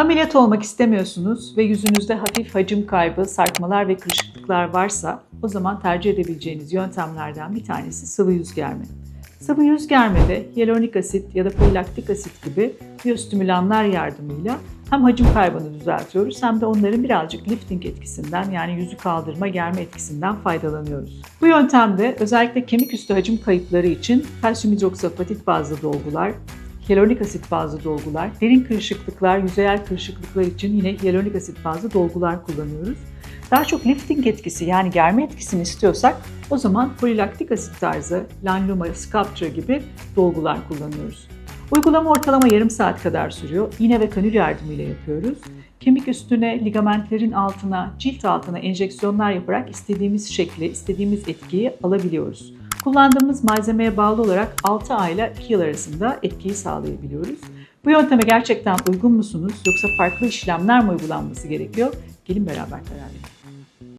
Ameliyat olmak istemiyorsunuz ve yüzünüzde hafif hacim kaybı, sarkmalar ve kırışıklıklar varsa o zaman tercih edebileceğiniz yöntemlerden bir tanesi sıvı yüz germe. Sıvı yüz germede hyaluronik asit ya da polilaktik asit gibi biyostimülanlar yardımıyla hem hacim kaybını düzeltiyoruz hem de onların birazcık lifting etkisinden yani yüzü kaldırma, germe etkisinden faydalanıyoruz. Bu yöntemde özellikle kemik üstü hacim kayıpları için kalsiyum hidroksapatit bazlı dolgular, hyaluronik asit bazlı dolgular, derin kırışıklıklar, yüzeyel kırışıklıklar için yine hyaluronik asit bazlı dolgular kullanıyoruz. Daha çok lifting etkisi yani germe etkisini istiyorsak o zaman polilaktik asit tarzı, Lanluma, Sculptra gibi dolgular kullanıyoruz. Uygulama ortalama yarım saat kadar sürüyor. İğne ve kanül yardımıyla yapıyoruz. Kemik üstüne, ligamentlerin altına, cilt altına enjeksiyonlar yaparak istediğimiz şekli, istediğimiz etkiyi alabiliyoruz. Kullandığımız malzemeye bağlı olarak 6 ay ile 2 yıl arasında etkiyi sağlayabiliyoruz. Bu yönteme gerçekten uygun musunuz yoksa farklı işlemler mi uygulanması gerekiyor? Gelin beraber karar verelim.